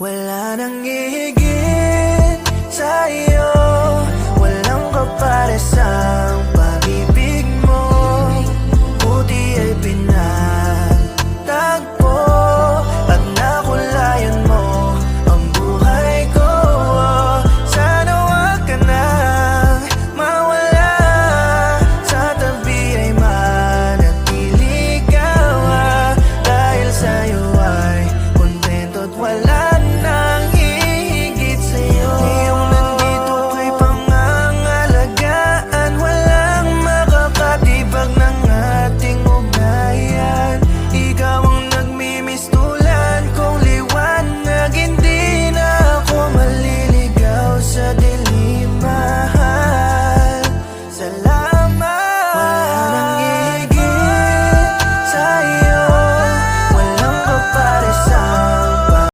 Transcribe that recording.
Wala nang hihigit